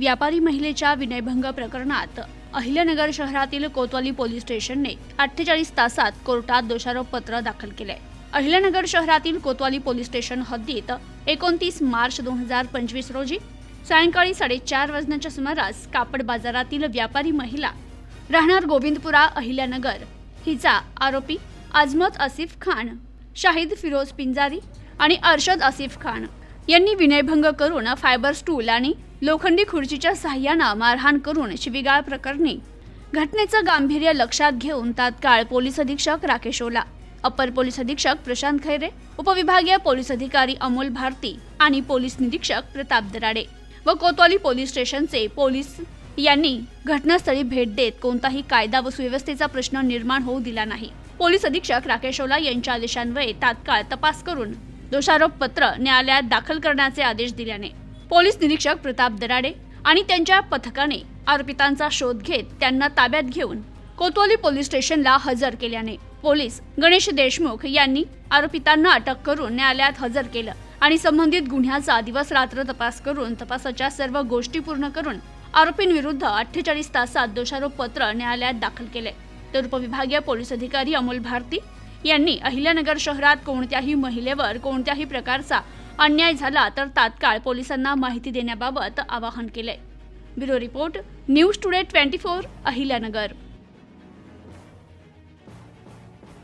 व्यापारी महिलेच्या विनयभंग प्रकरणात अहिल्यानगर शहरातील कोतवाली पोलीस स्टेशनने अठ्ठेचाळीस तासात कोर्टात दोषारोप पत्र दाखल केले. अहिल्यानगर शहरातील कोतवाली पोलीस स्टेशन हद्दीत एकोणतीस मार्च दोन हजार पंचवीस रोजी सायंकाळी साडेचार वाजण्याच्या सुमारास कापड बाजारातील व्यापारी महिला राहणार गोविंदपुरा अहिल्यानगर हिचा आरोपी आजमत आसिफ खान शाहिद फिरोज पिंजारी आणि अर्शद आसिफ खान यांनी विनयभंग करून फायबर स्टूल आणि लोखंडी खुर्चीच्या सहाय्यानं मारहाण करून शिवीगाळ प्रकरणी घटनेचं गांभीर्य लक्षात घेऊन तात्काळ पोलीस अधीक्षक राकेश ओला अपर पोलीस अधीक्षक प्रशांत खैरे उपविभागीय पोलीस अधिकारी अमोल भारती आणि पोलीस निरीक्षक प्रताप दराडे व कोतवाली पोलीस स्टेशनचे पोलीस यांनी घटनास्थळी भेट देत कोणताही कायदा व सुव्यवस्थेचा प्रश्न निर्माण होऊ दिला नाही. पोलीस अधीक्षक राकेश ओला यांच्या आदेशान्वये तात्काळ तपास करून दोषारोप पत्र न्यायालयात दाखल करण्याचे आदेश दिल्याने पोलीस निरीक्षक प्रताप दराडे आणि त्यांच्या पथकाने आरोपितांचा शोध घेत त्यांना ताब्यात घेऊन कोतवाली पोलीस स्टेशनला हजर केल्याने पोलीस गणेश देशमुख यांनी आरोपितांना अटक करून न्यायालयात हजर केलं आणि संबंधित गुन्ह्याचा दिवस रात्र तपास करून तपासाच्या सर्व गोष्टी पूर्ण करून आरोपींविरुद्ध अठ्ठेचाळीस तासात दोषारोप पत्र न्यायालयात दाखल केले. तर उपविभागीय पोलीस अधिकारी अमोल भारती यांनी अहिल्यानगर शहरात कोणत्याही महिलेवर कोणत्याही प्रकारचा अन्याय झाला तर तात्काळ पोलिसांना माहिती देण्याबाबत आवाहन केलंय. Bureau report news today twenty four Ahilyanagar.